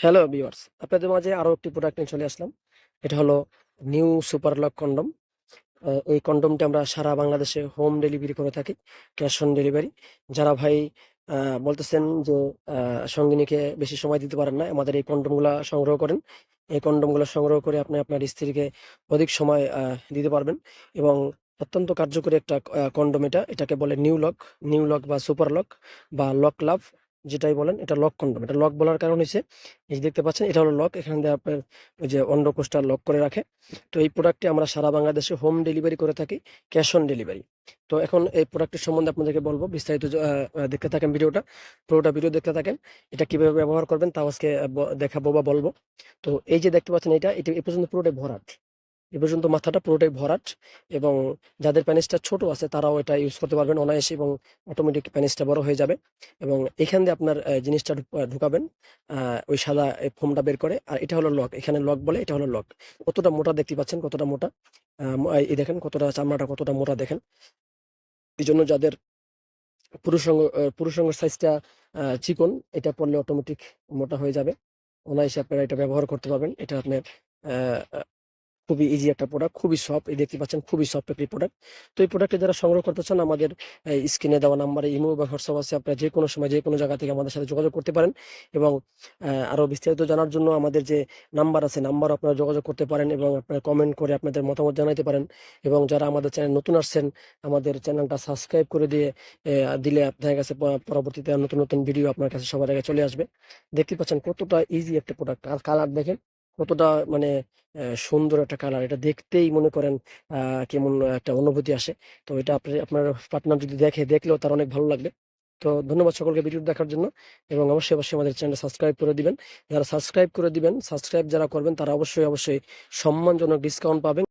Hello viewers আপনাদের মাঝে আরও একটি প্রোডাক্ট নিয়ে চলে আসলাম। এটা হলো নিউ সুপার লক কন্ডম এই কন্ডমটা আমরা সারা বাংলাদেশে হোম ডেলিভারি করে থাকি ক্যাশ অন ডেলিভারি যারা ভাই বলতেছেন যে সঙ্গিনীকে বেশি সময় দিতে পারেন না, আমাদের এই কন্ডমগুলা সংগ্রহ করেন। এই কন্ডমগুলো সংগ্রহ করে আপনি আপনার স্ত্রীকে অধিক সময় দিতে পারবেন এবং অত্যন্ত কার্যকরী একটা কন্ডম এটা। এটাকে বলে নিউ লক নিউ লক বা সুপার লক বা লক লাভ যেটাই বলেন, এটা লক কন্ডম এটা লক বলার কারণ হচ্ছে এই দেখতে পাচ্ছেন, এটা হলো লক এখান দিয়ে আপনার ওই যে অন্ডকোষটা লক করে রাখে। তো এই প্রোডাক্টটি আমরা সারা বাংলাদেশে হোম ডেলিভারি করে থাকি ক্যাশ অন ডেলিভারি তো এখন এই প্রোডাক্টের সম্বন্ধে আপনাদেরকে বলব, বিস্তারিত দেখতে থাকেন ভিডিওটা। পুরোটা ভিডিও দেখতে থাকেন, এটা কীভাবে ব্যবহার করবেন তাও আজকে দেখাবো বা বলব। তো এই যে দেখতে পাচ্ছেন এটা এটা এ পর্যন্ত পুরোটাই ভরাট। এ পর্যন্ত মাথাটা পুরোটাই ভরাট এবং যাদের প্যানিসটা ছোট আছে তারাও এটা ইউজ করতে পারবেন অনায়াসে এবং অটোমেটিক প্যানিসটা বড় হয়ে যাবে এবং এখান দিয়ে আপনার জিনিসটা ঢুক- ঢুকাবেন ওই সাদা ফোমটা বের করে আর এটা হলো লক এখানে লক বলে এটা হলো লক কতটা মোটা দেখতে পাচ্ছেন কতটা মোটা? এই দেখেন কতটা চামড়াটা কতটা মোটা দেখেন। এই জন্য যাদের পুরুষাঙ্গ পুরুষাঙ্গের সাইজটা চিকন, এটা পরলে অটোমেটিক মোটা হয়ে যাবে। অনায়াসে আপনারা এটা ব্যবহার করতে পারবেন। এটা আপনার খুবই ইজি একটা প্রোডাক্ট খুবই সফট এই দেখতে পাচ্ছেন খুবই সফট একটি প্রোডাক্ট তো এই প্রোডাক্টে যারা সংগ্রহ করতে চান, আমাদের স্ক্রিনে দেওয়া নাম্বারে ইমো বা হোয়াটসঅ্যাপ আছে, আপনারা যে কোনো সময় যে কোনো জায়গা থেকে আমাদের সাথে যোগাযোগ করতে পারেন। এবং আরও বিস্তারিত জানার জন্য আমাদের যে নাম্বার আছে নাম্বার আপনারা যোগাযোগ করতে পারেন এবং আপনারা কমেন্ট করে আপনাদের মতামত জানাতে পারেন। এবং যারা আমাদের চ্যানেল নতুন আসছেন, আমাদের চ্যানেলটা সাবস্ক্রাইব করে দিয়ে দিলে আপনার কাছে পরবর্তীতে নতুন নতুন ভিডিও আপনার কাছে সবার আগে চলে আসবে। দেখতে পাচ্ছেন কতটা ইজি একটা প্রোডাক্ট আর কালার দেখেন কতটা মানে সুন্দর একটা কালার এটা দেখতেই মনে করেন কেমন একটা অনুভূতি আসে। তো এটা আপনি, আপনার পার্টনার যদি দেখে, দেখলেও তার অনেক ভালো লাগবে। তো ধন্যবাদ সকলকে ভিডিও দেখার জন্য এবং অবশ্যই অবশ্যই আমাদের চ্যানেল সাবস্ক্রাইব করে দিবেন। যারা সাবস্ক্রাইব করে দিবেন সাবস্ক্রাইব যারা করবেন, তারা অবশ্যই অবশ্যই সম্মানজনক ডিসকাউন্ট পাবেন।